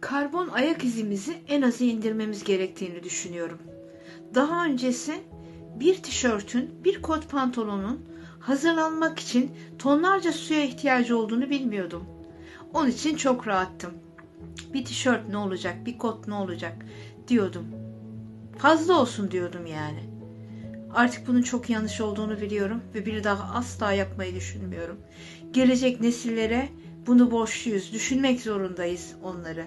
Karbon ayak izimizi en aza indirmemiz gerektiğini düşünüyorum. Daha öncesi bir tişörtün, bir kot pantolonun hazırlanmak için tonlarca suya ihtiyacı olduğunu bilmiyordum. Onun için çok rahattım. Bir tişört ne olacak, bir kot ne olacak diyordum. Fazla olsun diyordum yani. Artık bunun çok yanlış olduğunu biliyorum ve bir daha asla yapmayı düşünmüyorum. Gelecek nesillere bunu borçluyuz. Düşünmek zorundayız onları.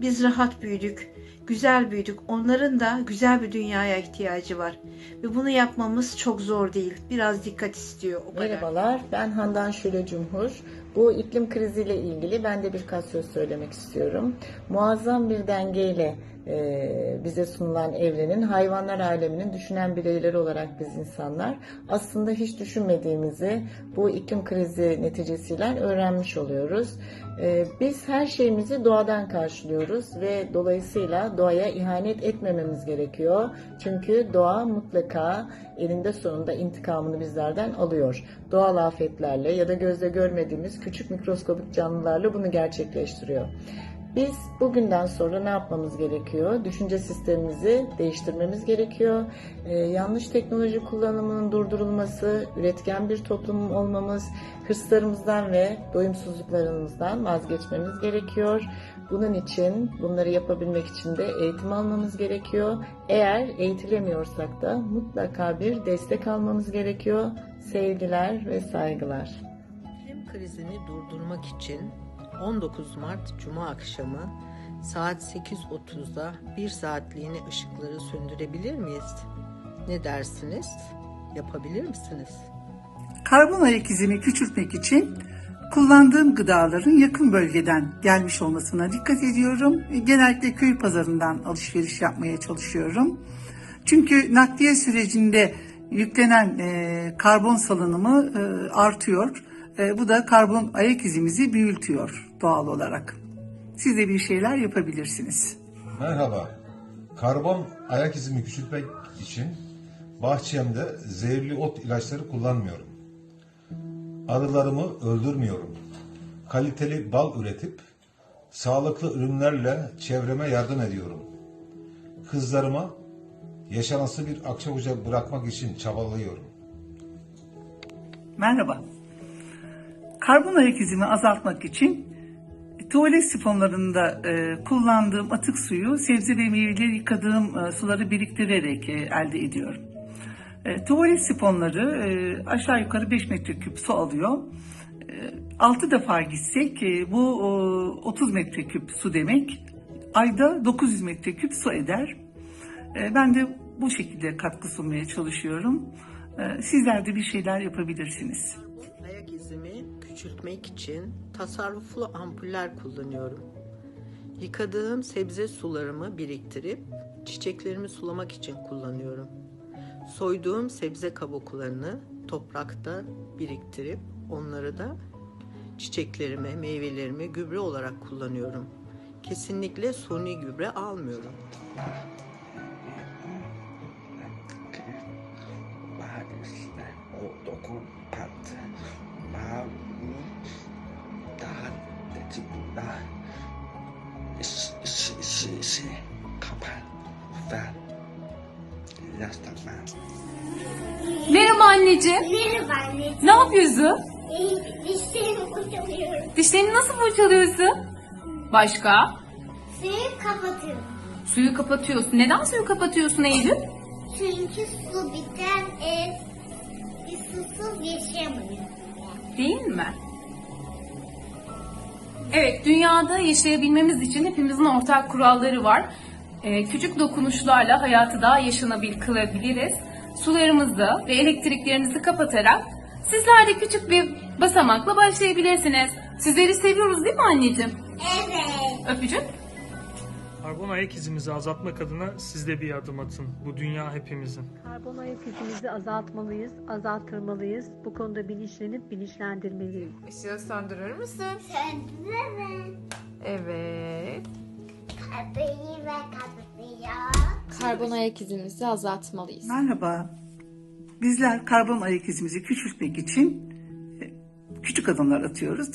Biz rahat büyüdük, güzel büyüdük. Onların da güzel bir dünyaya ihtiyacı var. Ve bunu yapmamız çok zor değil. Biraz dikkat istiyor o kadar. Merhabalar, ben Handan Şule Cumhur. Bu iklim kriziyle ilgili ben de birkaç söz söylemek istiyorum. Muazzam bir dengeyle e, bize sunulan evrenin hayvanlar aleminin düşünen bireyleri olarak biz insanlar aslında hiç düşünmediğimizi bu iklim krizi neticesiyle öğrenmiş oluyoruz. E, biz her şeyimizi doğadan karşılıyoruz ve dolayısıyla doğaya ihanet etmememiz gerekiyor. Çünkü doğa mutlaka elinde sonunda intikamını bizlerden alıyor. Doğal afetlerle ya da gözle görmediğimiz küçük mikroskobik canlılarla bunu gerçekleştiriyor. Biz bugünden sonra ne yapmamız gerekiyor? Düşünce sistemimizi değiştirmemiz gerekiyor. Ee, yanlış teknoloji kullanımının durdurulması, üretken bir toplum olmamız, hırslarımızdan ve doyumsuzluklarımızdan vazgeçmemiz gerekiyor. Bunun için, bunları yapabilmek için de eğitim almamız gerekiyor. Eğer eğitilemiyorsak da mutlaka bir destek almamız gerekiyor. Sevgiler ve saygılar. İklim krizini durdurmak için 19 Mart Cuma akşamı saat 8.30'da bir saatliğine ışıkları söndürebilir miyiz? Ne dersiniz? Yapabilir misiniz? Karbon ayak izini küçültmek için kullandığım gıdaların yakın bölgeden gelmiş olmasına dikkat ediyorum. Genellikle köy pazarından alışveriş yapmaya çalışıyorum. Çünkü nakliye sürecinde yüklenen e, karbon salınımı e, artıyor. E, bu da karbon ayak izimizi büyütüyor doğal olarak. Siz de bir şeyler yapabilirsiniz. Merhaba. Karbon ayak izimi küçültmek için bahçemde zehirli ot ilaçları kullanmıyorum. Arılarımı öldürmüyorum. Kaliteli bal üretip sağlıklı ürünlerle çevreme yardım ediyorum. Kızlarıma yaşanası bir akçabuca bırakmak için çabalıyorum. Merhaba. Karbon ayak izini azaltmak için tuvalet sifonlarında e, kullandığım atık suyu sebze ve meyveleri yıkadığım e, suları biriktirerek e, elde ediyorum. E, tuvalet sifonları e, aşağı yukarı 5 metreküp su alıyor. E, 6 defa gitsek e, bu e, 30 metreküp su demek. Ayda 900 metreküp su eder. E, ben de bu şekilde katkı sunmaya çalışıyorum. E, sizler de bir şeyler yapabilirsiniz. Ayak izimi küçültmek için tasarruflu ampuller kullanıyorum. Yıkadığım sebze sularımı biriktirip çiçeklerimi sulamak için kullanıyorum. Soyduğum sebze kabuklarını toprakta biriktirip onları da çiçeklerime, meyvelerime gübre olarak kullanıyorum. Kesinlikle suni gübre almıyorum. Dokun tecrübe şi şi şi kapan ve yaslanma. Merhaba anneciğim. Merhaba anneciğim. Ne yapıyorsun? Dişlerimi fırçalıyorum. Dişlerini nasıl fırçalıyorsun? Başka? Suyu kapatıyorum. Suyu kapatıyorsun. Neden suyu kapatıyorsun Eylül? Çünkü su biten ev susuz yaşayamıyor. Değil mi? Evet, dünyada yaşayabilmemiz için hepimizin ortak kuralları var. Ee, küçük dokunuşlarla hayatı daha yaşanabilir kılabiliriz. Sularımızı ve elektriklerinizi kapatarak sizler de küçük bir basamakla başlayabilirsiniz. Sizleri seviyoruz değil mi anneciğim? Evet. Öpücük. Karbon ayak izimizi azaltmak adına siz de bir adım atın. Bu dünya hepimizin. Karbon ayak izimizi azaltmalıyız, azalttırmalıyız. Bu konuda bilinçlenip bilinçlendirmeliyiz. Işığı söndürür müsün? Söndürürüm. Evet. Kapıyı ve kapıyı. Karbon ayak izimizi azaltmalıyız. Merhaba. Bizler karbon ayak izimizi küçültmek için e, küçük adımlar atıyoruz.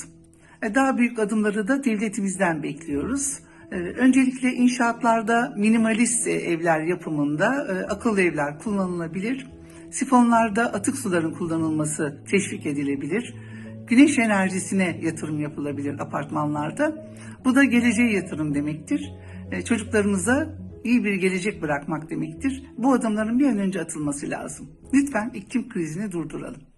E, Daha büyük adımları da devletimizden bekliyoruz. Ee, Öncelikle inşaatlarda minimalist e, evler yapımında e, akıllı evler kullanılabilir. Sifonlarda atık suların kullanılması teşvik edilebilir. Güneş enerjisine yatırım yapılabilir apartmanlarda. Bu da geleceğe yatırım demektir. E, Çocuklarımıza iyi bir gelecek bırakmak demektir. Bu adımların bir an önce atılması lazım. Lütfen iklim krizini durduralım.